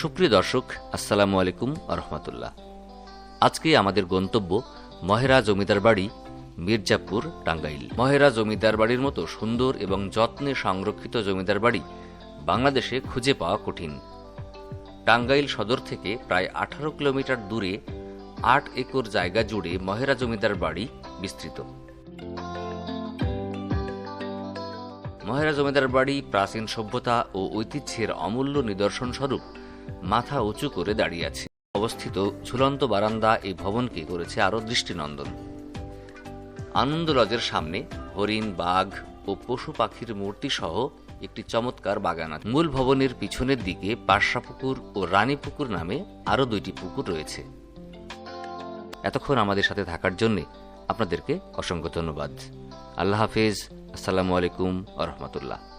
সুপ্রিয় দর্শক, আসসালামু আলাইকুম রহমতুল্লাহ। আজকে আমাদের গন্তব্য মহেরা জমিদার বাড়ি, মির্জাপুর, টাঙ্গাইল। মহেরা জমিদার বাড়ির মতো সুন্দর এবং যত্নে সংরক্ষিত জমিদার বাড়ি বাংলাদেশে খুঁজে পাওয়া কঠিন। টাঙ্গাইল সদর থেকে প্রায় আঠারো কিলোমিটার দূরে আট একর জায়গা জুড়ে মহেরা জমিদার বাড়ি বিস্তৃত। মহেরা জমিদার বাড়ি প্রাচীন সভ্যতা ও ঐতিহ্যের অমূল্য নিদর্শন স্বরূপ মাথা উঁচু করে দাঁড়িয়ে আছে। অবস্থিত ঝুলন্ত বারান্দা এই ভবনকে করেছে আরও দৃষ্টিনন্দন। আনন্দ লজের সামনে হরিণ, বাঘ ও পশু পাখির মূর্তি সহ একটি চমৎকার বাগান আছে। মূল ভবনের পিছনের দিকে পাশা পুকুর ও রানী পুকুর নামে আরও দুইটি পুকুর রয়েছে। এতক্ষণ আমাদের সাথে থাকার জন্য আপনাদেরকে অসংখ্য ধন্যবাদ। আল্লাহ হাফেজ। আসসালামু আলাইকুম আ রহমতুল্লাহ।